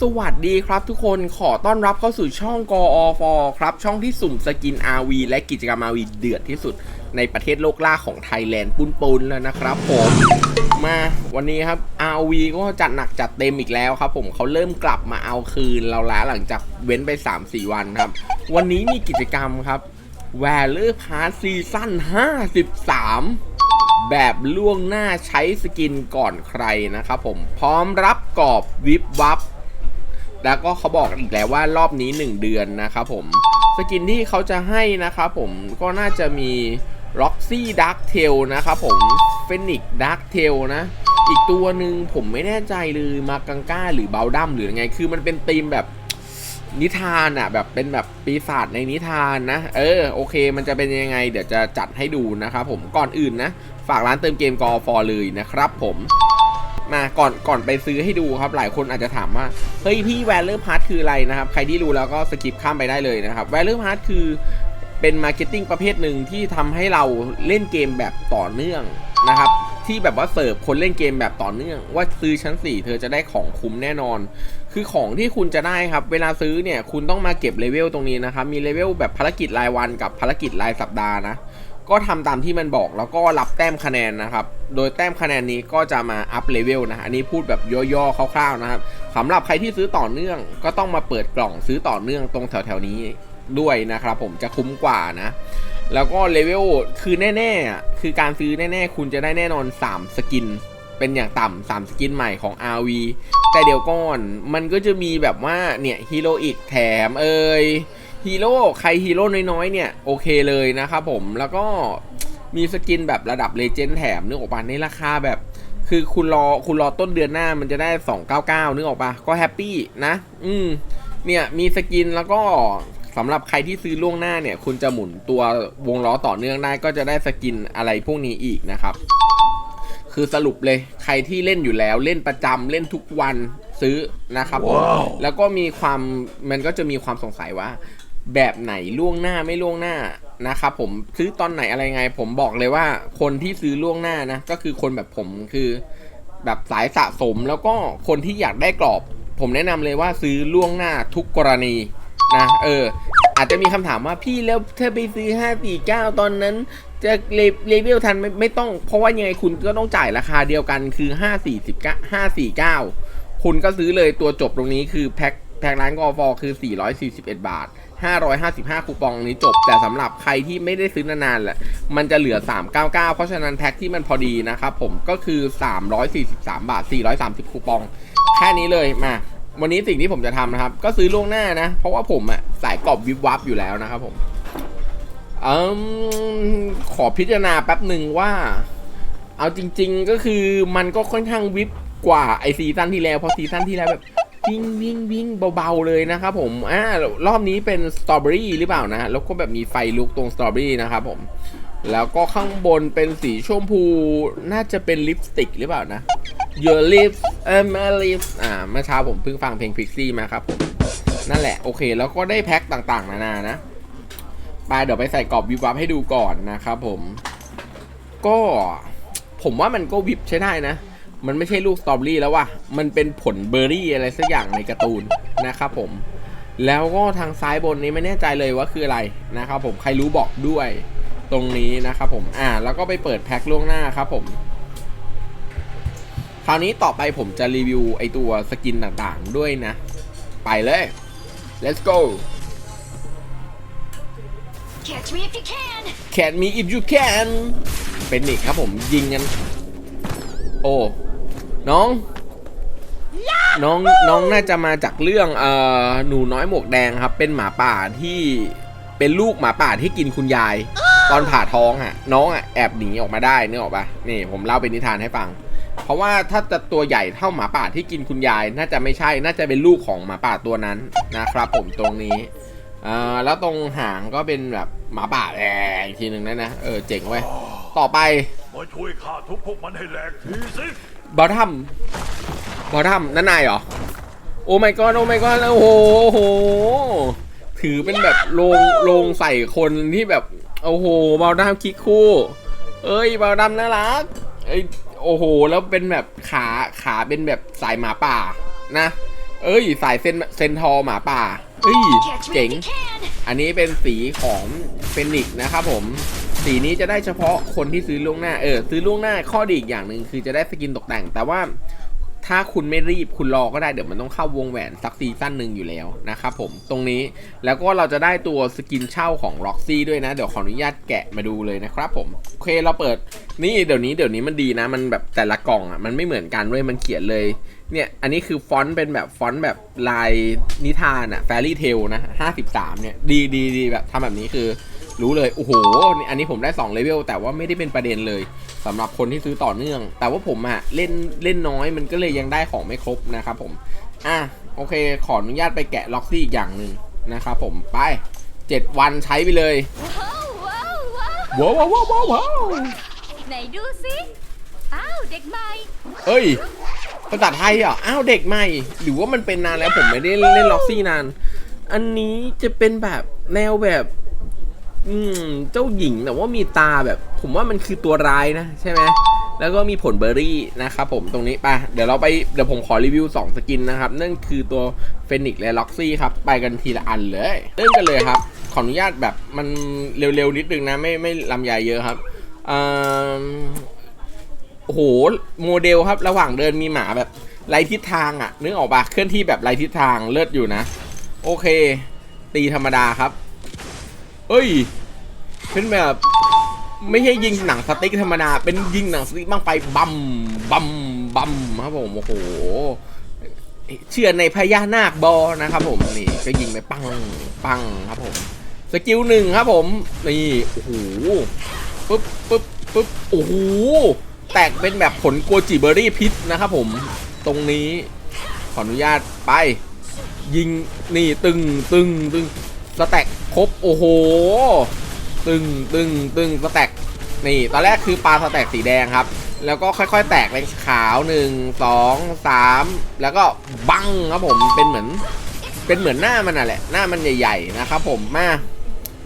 สวัสดีครับทุกคนขอต้อนรับเข้าสู่ช่องกอฟครับ ช่องที่สุ่มสกิน RV และกิจกรรม RV เดือดที่สุดในประเทศโลกล่าของไทยแลนด์ปุ้นปุนแล้วนะครับผมมาวันนี้ครับ RV ก็จัดหนักจัดเต็มอีกแล้วครับผมเขาเริ่มกลับมาเอาคืนเราแล้วหลังจากเว้นไป 3-4 วันครับ วันนี้มีกิจกรรมครับ w a l e r Pass ซีซั่น53แบบล่วงหน้าใช้สกินก่อนใครนะครับผมพร้อมรับกรอบวิบวับ แล้วก็เขาบอกอีกแล้วว่ารอบนี้ 1 เดือนนะครับผม สกินที่เขาจะให้นะครับผมก็น่าจะมี Roxy Dark Tail นะครับผม Phoenix Dark Tail นะ อีกตัวหนึ่งผมไม่แน่ใจเลยมากังก้าหรือเบลดัมหรือยังไง คือมันเป็นธีมแบบนิทานอะแบบเป็นแบบปีศาจในนิทานนะ เออโอเค มันจะเป็นยังไง เดี๋ยวจะจัดให้ดูนะครับผมก่อนอื่นนะ ฝากร้านเติมเกมกอฟอเลยนะครับผม มาก่อนก่อนไปซื้อให้ดูครับหลายคนอาจจะถามว่าเฮ้ยพี่แวลเลอร์พาร์ทคืออะไรนะครับ ใครที่รู้แล้วก็สกิปข้ามไปได้เลยนะครับแวลเลอร์พาร์ทคือเป็นมาร์เก็ตติ้งประเภทหนึ่งที่ทำให้เราเล่นเกมแบบต่อเนื่องนะครับที่แบบว่าเสิร์ฟคนเล่นเกมแบบต่อเนื่อง ว่าซื้อชั้น 4 เธอจะได้ของคุ้มแน่นอน คือของที่คุณจะได้ครับ เวลาซื้อเนี่ยคุณต้องมาเก็บเลเวลตรงนี้นะครับ มีเลเวลแบบภารกิจรายวันกับภารกิจรายสัปดาห์นะ ก็ทำตามที่มันบอกแล้วก็รับแต้มคะแนนนะครับ โดยแต้มคะแนนนี้ก็จะมาอัพเลเวลนะ อันนี้พูดแบบย่อๆคร่าวๆนะครับสำหรับใครที่ซื้อต่อเนื่อง ก็ต้องมาเปิดกล่องซื้อต่อเนื่องตรงแถวๆนี้ด้วยนะครับผมจะคุ้มกว่านะ แล้วก็เลเวลคือแน่ๆ คือการซื้อแน่ๆ คุณจะได้แน่นอน 3 สกิน เป็นอย่างต่ำ3สกินใหม่ของ RV แต่เดี๋ยวก่อนมันก็จะมีแบบว่าเนี่ยฮีโร่อีกแถมเอ่ย ฮีโร่ใครฮีโร่น้อยๆเนี่ยโอเคเลยนะครับผมแล้วก็มีสกินแบบระดับเลเจนด์แถมนึกออกปะในราคาแบบ คือคุณรอคุณรอต้นเดือนหน้ามันจะได้ 299นึกออกปะก็แฮปปี้นะ อืมเนี่ยมีสกินแล้วก็สำหรับใครที่ซื้อล่วงหน้าเนี่ย คุณจะหมุนตัววงล้อต่อเนื่องได้ก็จะได้สกินอะไรพวกนี้อีกนะครับ คือสรุปเลยใครที่เล่นอยู่แล้วเล่นประจำเล่นทุกวันซื้อนะครับผมว้าวแล้วก็มีความมันก็จะมีความสงสัยว่า แบบไหนล่วงหน้าไม่ล่วงหน้านะครับผมซื้อตอนไหนอะไรไง ผมบอกเลยว่า คนที่ซื้อล่วงหน้านะ ก็คือคนแบบผมคือ แบบสายสะสมแล้วก็คนที่อยากได้กรอบ ผมแนะนำเลยว่าซื้อล่วงหน้าทุกกรณีนะเออ อาจจะมีคำถามว่าพี่แล้วถ้าไปซื้อ 549 ตอนนั้น จะเลเลเวลทันไม่ไม่ต้อง เพราะว่ายังไงคุณก็ต้องจ่ายราคาเดียวกันคือ 549 549 คุณก็ซื้อเลยตัวจบตรงนี้คือแพ็คแพ็คร้านกอฟอคือ 441 บาท 555 คูปองนี้จบ แต่สำหรับใครที่ไม่ได้ซื้อนานๆแหละมันจะเหลือ 399 เพราะฉะนั้นแพ็คที่มันพอดีนะครับผมก็คือ 343 บาท 430 คูปอง แค่นี้เลยมาวันนี้สิ่งที่ผมจะทำนะครับ ก็ซื้อล่วงหน้านะ เพราะว่าผมอะสายกรอบวิบวับอยู่แล้วนะครับผมอืมขอพิจารณาแป๊บหนึ่งว่า เอาจริง ๆ ก็คือมันก็ค่อนข้างวิบกว่าไอซีซั่นที่แล้วเพราะซีซั่นที่แล้วแบบ วิ่งวิ่งวิ่งเบาๆเลยนะครับผมอ่ารอบนี้เป็นสตรอเบอรี่หรือเปล่านะแล้วก็แบบมีไฟลุกตรงสตรอเบอรี่นะครับผมแล้วก็ข้างบนเป็นสีชมพูน่าจะเป็นลิปสติกหรือเปล่านะ Your lips เอ่อ my lips อ่าเมื่อเช้าผมเพิ่งฟังเพลง Pixie มาครับผมนั่นแหละโอเค แล้วก็ได้แพ็คต่างๆ นานานะไปเดี๋ยวไปใส่กรอบวิบวับให้ดูก่อนนะครับผม ก็ผมว่ามันก็วิบใช้ได้นะ มันไม่ใช่ลูกสตรอเบอรี่แล้วว่ะ มันเป็นผลเบอร์รี่อะไรสักอย่างในการ์ตูนนะครับผม แล้วก็ทางซ้ายบนนี้ไม่แน่ใจเลยว่าคืออะไรนะครับผม ใครรู้บอกด้วยตรงนี้นะครับผม อ่า แล้วก็ไปเปิดแพ็คล่วงหน้าครับผม คราวนี้ต่อไปผมจะรีวิวไอตัวสกินต่างๆด้วยนะ ไปเลย let's go Catch me if you can! can me if you can เป็นอีกครับผมยิงกัน โอ้ น้อง น้องน้องน่าจะมาจากเรื่องเอ่อหนูน้อยหมวกแดงครับ เป็นหมาป่าที่เป็นลูกหมาป่าที่กินคุณยาย ตอนผ่าท้องอะ น้องอะแอบหนีออกมาได้นึกออกปะนี่ผมเล่าเป็นนิทานให้ฟัง เพราะว่าถ้าจะตัวใหญ่เท่าหมาป่าที่กินคุณยาย น่าจะไม่ใช่น่าจะเป็นลูกของหมาป่าตัวนั้นนะครับ ผมตรงนี้อ่าแล้วตรงหางก็เป็นแบบหมาป่าแอกอีกทีหนึ่งนะนะเออเจ๋งเว้ยต่อไป มาช่วยข้าทุบพวกมันให้แหลกทีสิ บอททัมบอททัมนั่นนายเหรอ โอ้ my god โอ้ my god โอ้โหโอ้โห ถือเป็นแบบโลงโลงใส่คนที่แบบ โอ้โหบอลดัมคิกคู่ เอ้ยบอลดัมน่ารักเอ้ยโอ้โห แล้วเป็นแบบขาขาเป็นแบบสายหมาป่านะ เอ้ย สายเซนเซนทอร์หมาป่า เอ้ย Catch me เจ๋ง if you can. อันนี้เป็นสีของเฟนิกซ์นะครับผม สีนี้จะได้เฉพาะคนที่ซื้อล่วงหน้า เออ ซื้อล่วงหน้าข้อดีอีกอย่างหนึ่งคือจะได้สกินตกแต่ง แต่ว่าถ้าคุณไม่รีบคุณรอก็ได้เดี๋ยวมันต้องเข้าวงแหวนสักซีซั่นหนึ่งอยู่แล้วนะครับผมตรงนี้แล้วก็เราจะได้ตัวสกินเช่าของ Roxy ด้วยนะ เดี๋ยวขออนุญาตแกะมาดูเลยนะครับผมโอเคเราเปิดนี่เดี๋ยวนี้เดี๋ยวนี้มันดีนะ มันแบบแต่ละกล่องอะมันไม่เหมือนกันด้วยมันเขียนเลยเนี่ยอันนี้คือฟอนต์เป็นแบบฟอนต์แบบลายนิทานอะแฟรี่เทลนะ53เนี่ยดีดีดีแบบทำแบบนี้คือ รู้เลย โอ้โหนี่อันนี้ผมได้2เลเวลแต่ว่าไม่ได้เป็นประเด็นเลยสำหรับคนที่ซื้อต่อเนื่อง แต่ว่าผมอะเล่นเล่นน้อยมันก็เลยยังได้ของไม่ครบนะครับผม อะโอเค ขออนุญาตไปแกะล็อกซี่อีกอย่างหนึ่งนะครับผมไป 7 วันใช้ไปเลยว้าวว้าวว้าวว้าวว้าวว้าวว้าวไหนดูสิอ้าวเด็กใหม่เอ้ยภาษาไทยเหรอะอ้าวเด็กใหม่ หรือว่ามันเป็นนานแล้วผมไม่ได้เล่นล็อกซี่นาน อันนี้จะเป็นแบบแนวแบบ อืม เจ้าหญิงแต่ว่ามีตาแบบ ผมว่ามันคือตัวร้ายนะ ใช่ไหมแล้วก็มีผลเบอร์รี่นะครับผมตรงนี้ไปเดี๋ยวเราไปเดี๋ยวผมขอรีวิว 2 สกินนะครับ นั่นคือตัวเฟนิกและล็อกซี่ครับ ไปกันทีละอันเลยเริ่มกันเลยครับ ขออนุญาตแบบมันเร็วๆนิดนึงนะ ไม่ไม่ลำใหญ่เยอะครับอ่าโอ้โหโมเดลครับ ระหว่างเดินมีหมาแบบไรทิศทางอะ่ะนึกออกปะเคลื่อนที่แบบไรทิศทางเลิศอยู่นะ โอเค ตีธรรมดาครับ เอ้ยเป็นแบบไม่ใช่ยิงหนังสติ๊กธรรมดา เป็นยิงหนังสติ๊กบ้างไฟบัมบัมบัมครับผม โอ้โห เชื่อในพญานาคบอนะครับผม นี่ก็ยิงไปปังปังครับผม สกิลหนึ่งครับผม นี่ โอ้โห ปึ๊บปึ๊บปึ๊บ โอ้โห แตกเป็นแบบผลโกจิเบอร์รี่พิษนะครับผม ตรงนี้ ขออนุญาตไป ยิง นี่ตึงตึงตึงสแต็ก ครบโอ้โห ตึงตึงตึงสแต็กนี่ ตอนแรกคือปลาสแต็กสีแดงครับ แล้วก็ค่อยๆ แตกเป็นขาวหนึ่งสองสามแล้วก็บังครับผมเป็นเหมือน เป็นเหมือนหน้ามันน่ะแหละ หน้ามันใหญ่ ๆ นะครับผมมา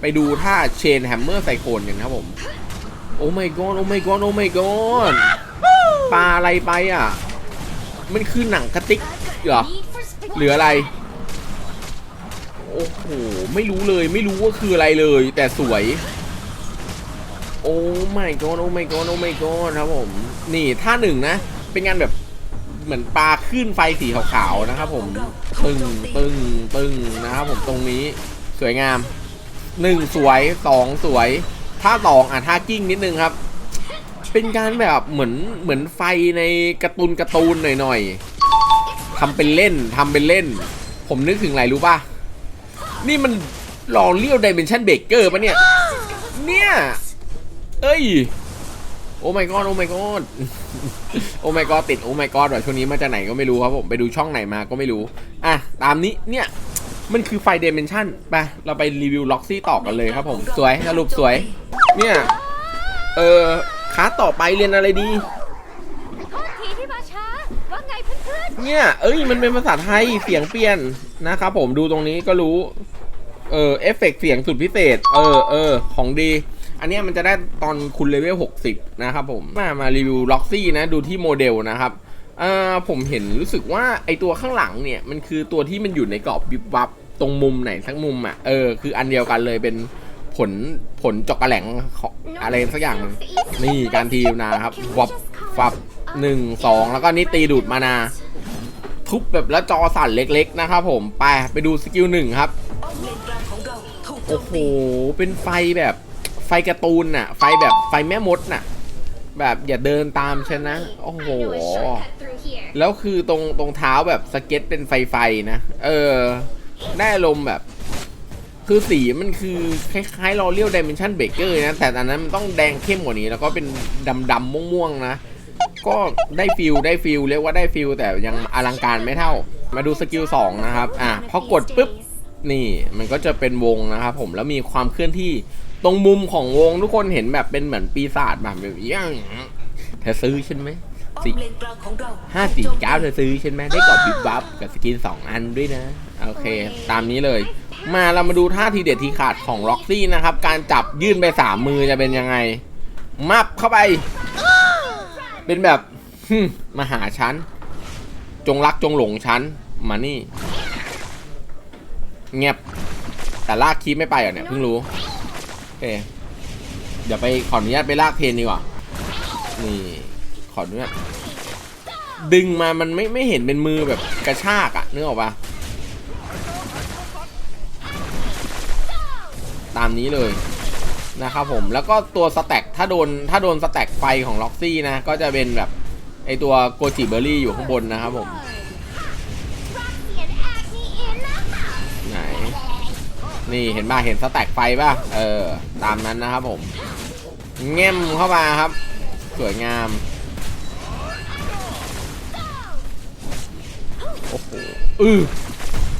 ไปดูท่าเชนแฮมเมอร์ไซโคนกันครับผม โอ้ my god โอ้ my god โอ้ my god ปลาอะไรไปอะ มันคือหนังกระติกเหรอหรืออะไร โอ้โห ไม่รู้เลย ไม่รู้ว่าคืออะไรเลย แต่สวย โอ้ my god โอ้ my god โอ้ my god ครับผม นี่ท่าหนึ่งนะ เป็นงานแบบเหมือนปลาขึ้นไฟสีขาวๆนะครับ ผมตึงตึงตึงนะครับผมตรงนี้สวยงามหนึ่งสวยสองสวยท่าสองอะท่ากิ้งนิดนึงครับ เป็นการแบบเหมือนเหมือนไฟในการ์ตูนการ์ตูนหน่อยๆทำเป็นเล่นทำเป็นเล่น ผมนึกถึงอะไรรู้ป่ะ นี่มันหล่อเลี้ยวดิเมนชันเบเกอร์ปะเนี่ย เนี่ย เอ้ย โอ้ my god โอ้ my god โอ้ my god ติด โอ้ my god ว่ะช่วงนี้มาจากไหนก็ไม่รู้ครับผม ไปดูช่องไหนมาก็ไม่รู้ อะ ตามนี้ เนี่ย มันคือไฟเดเมนชันไป เราไปรีวิวล็อกซี่ต่อกันเลยครับผม สวย สรุปสวย เนี่ย เออคาสต่อไปเรียนอะไรดี โทษทีที่มาช้า ว่าไงเพื่อน เนี่ย เอ้ย มันเป็นภาษาไทย เสียงเปลี่ยนนะครับผม ดูตรงนี้ก็รู้ เออ เอฟเฟกต์เสียงสุดพิเศษ เออเออ ของดี อันนี้มันจะได้ตอนคุณเลเวล 60 นะครับผม มา มารีวิวล็อกซี่นะ ดูที่โมเดลนะครับอ่าผมเห็นรู้สึกว่าไอตัวข้างหลังเนี่ย มันคือตัวที่มันอยู่ในกรอบวิบวับตรงมุมไหนสักมุมอะ เออ คืออันเดียวกันเลยเป็นผลผลจอกกระแหลงของอะไรสักอย่างหนึ่งนี่การทีมนะครับวับฟับหนึ่งสองแล้วก็นี่ตีดูดมานา ทุบแบบแล้วจอสั่นเล็กๆนะครับผมไปไปดูสกิลหนึ่งครับโอ้โหเป็นไฟแบบไฟการ์ตูนน่ะ ไฟแบบไฟแม่มดน่ะ แบบอย่าเดินตามฉันนะ โอ้โห แล้วคือตรงตรงเท้าแบบสเก็ตเป็นไฟไฟๆนะ เออ ได้อารมณ์แบบ คือสีมันคือคล้ายๆรอเรียวดิเมนชันเบเกอร์นะ แต่อันนั้นมันต้องแดงเข้มกว่านี้ แล้วก็เป็นดำดำๆม่วงๆนะ ก็ได้ฟิลได้ฟิลเรียกว่าได้ฟิลแต่ยังอลังการไม่เท่า มาดูสกิล2นะครับอะพอกดปุ๊บนี่มันก็จะเป็นวงนะครับผมแล้วมีความเคลื่อนที่ตรงมุมของวงทุกคนเห็นแบบเป็นเหมือนปีศาจแบบแบบอย่างเธอซื้อใช่ไหมสิห้าสี่เก้าเธอซื้อใช่ไหมได้กรอบบิบบับกับสกินสองอันด้วยนะ โอเค ตามนี้เลย มาเรามาดูท่าทีเด็ดทีขาดของล็อกซี่นะครับ การจับยื่นไปสามมือจะเป็นยังไง มับเข้าไป เป็นแบบหึ่มมาหาฉัน จงรักจงหลงฉัน มานี่ เงียบ แต่ลากคีบไม่ไปเหรอเนี่ยเพิ่งรู้โอเคเดี๋ยวไปขออนุญาตไปลากเพนดีกว่า นี่ ขออนุญาตดึงมามันไม่ไม่เห็นเป็นมือแบบกระชากอะนึกออกปะตามนี้เลย นะครับผมแล้วก็ตัวสแต็กถ้าโดนถ้าโดนสแต็กไฟของล็อกซี่นะ ก็จะเป็นแบบไอตัวโกจิเบอร์รี่อยู่ข้างบนนะครับผม ไหน นี่เห็นป่ะเห็นสแต็กไฟป่ะ เออ ตามนั้นนะครับผมแง้มเข้ามาครับ สวยงาม โอ้โหอือ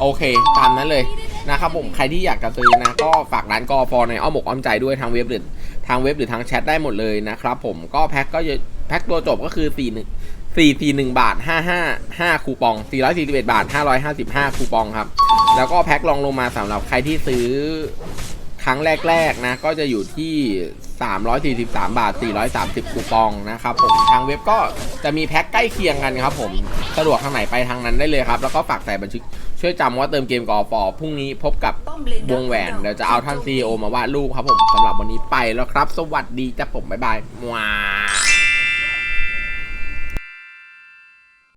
โอเค ตามนั้นเลย นะครับผมใครที่อยากจะซื้อนะก็ฝากร้านกอฟอในอ้อมอกอ้อมใจด้วยทางเว็บหรือทางเว็บหรือทางแชทได้หมดเลยนะครับผมก็แพ็คก็จะแพ็คตัวจบก็คือ4 1 4 4 1บาท5 5 5คูปอง441บาท555คูปองครับ แล้วก็แพ็คลองลงมาสำหรับใครที่ซื้อ ครั้งแรกๆนะก็จะอยู่ที่ 343 บาท 430 คูปองนะครับผมทางเว็บก็จะมีแพ็คใกล้เคียงกันครับผมสะดวกทางไหนไปทางนั้นได้เลยครับ แล้วก็ฝากใส่บัญชีช่วยจำว่าเติมเกมกอฟอพรุ่งนี้พบกับวงแหวนเดี๋ยวจะเอาท่านซีอมาวาดรูปครับผมสำหรับวันนี้ไปแล้วครับ สวัสดีจ้ะผมบ๊ายบายว้า